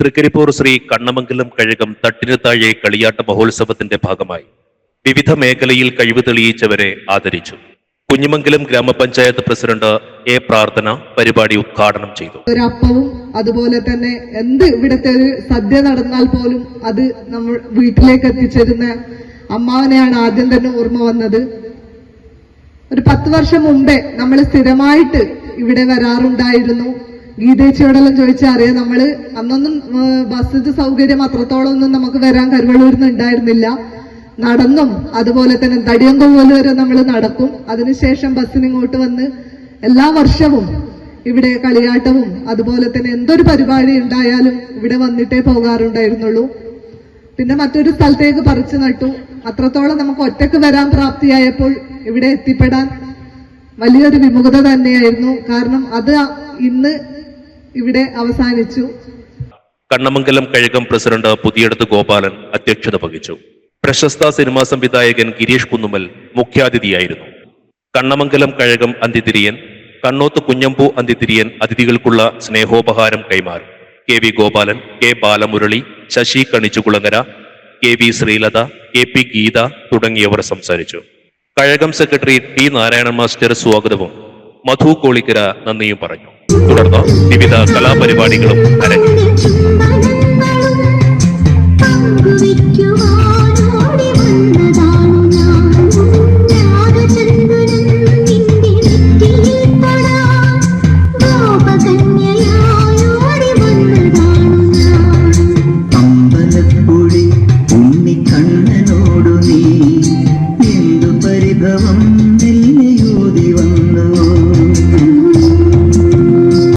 തൃക്കരിപ്പൂർ ശ്രീ കണ്ണമംഗലം കഴകം തട്ടിന് താഴെ കളിയാട്ട മഹോത്സവത്തിന്റെ ഭാഗമായി വിവിധ മേഖലയിൽ കഴിവ് തെളിയിച്ചവരെ ആദരിച്ചു. കുഞ്ഞിമംഗലം ഗ്രാമപഞ്ചായത്ത് പ്രസിഡന്റ് എ പ്രാർത്ഥന പരിപാടി ഉദ്ഘാടനം ചെയ്തു. ഒരു അപ്പവും അതുപോലെ തന്നെ എന്ത് ഇവിടുത്തെ ഒരു സദ്യ നടന്നാൽ പോലും അത് നമ്മൾ വീട്ടിലേക്ക് എത്തിച്ചിരുന്ന അമ്മാവനെയാണ് ആദ്യം തന്നെ ഓർമ്മ വന്നത്. ഒരു പത്ത് വർഷം മുമ്പേ നമ്മൾ സ്ഥിരമായിട്ട് ഇവിടെ വരാറുണ്ടായിരുന്നു. ഗീതേച്ചിയോടെല്ലാം ചോദിച്ചാൽ അറിയാം? നമ്മൾ അന്നൊന്നും ബസ്സിന്റെ ബസ് സൗകര്യം അത്രത്തോളം ഒന്നും നമുക്ക് വരാൻ കരുവള്ളൂരിൽ ഉണ്ടായിരുന്നില്ല. നടന്നും അതുപോലെ തന്നെ പോലെ വരെ നമ്മൾ നടക്കും. അതിനുശേഷം ബസ്സിന് ഇങ്ങോട്ട് വന്ന് എല്ലാ വർഷവും ഇവിടെ കളിയാട്ടവും അതുപോലെ തന്നെ എന്തൊരു പരിപാടി ഉണ്ടായാലും ഇവിടെ വന്നിട്ടേ പോകാറുണ്ടായിരുന്നുള്ളൂ. പിന്നെ മറ്റൊരു സ്ഥലത്തേക്ക് പറിച്ചു നട്ടു. അത്രത്തോളം നമുക്ക് ഒറ്റയ്ക്ക് വരാൻ പ്രാപ്തിയായപ്പോൾ ഇവിടെ എത്തിപ്പെടാൻ വലിയൊരു വിമുഖത തന്നെയായിരുന്നു. കാരണം അത് ഇന്ന് ഇവിടെ അവസാനിച്ചു. കണ്ണമംഗലം കഴകം പ്രസിഡന്റ് പുതിയടത്ത് ഗോപാലൻ അധ്യക്ഷത വഹിച്ചു. പ്രശസ്ത സിനിമാ സംവിധായകൻ ഗിരീഷ് കുന്നുമൽ മുഖ്യാതിഥിയായിരുന്നു. കണ്ണമംഗലം കഴകം അന്തിതിരിയൻ കണ്ണോത്ത് കുഞ്ഞമ്പു അന്തിതിരിയൻ അതിഥികൾക്കുള്ള സ്നേഹോപഹാരം കൈമാറി. K V Gopalan K Balamurali Sasi Kanichukulangara K V Sreelatha K P Geetha തുടങ്ങിയവർ സംസാരിച്ചു. കഴകം സെക്രട്ടറി ടി നാരായണൻ മാസ്റ്റർ സ്വാഗതവും മധു കോളിക്കര നന്ദിയും പറഞ്ഞു. തുടർന്ന് വിവിധ കലാപരിപാടികളും അരങ്ങേറി. ഉണ്ണിക്കണ്ണനോടു നീ പരിഭവം?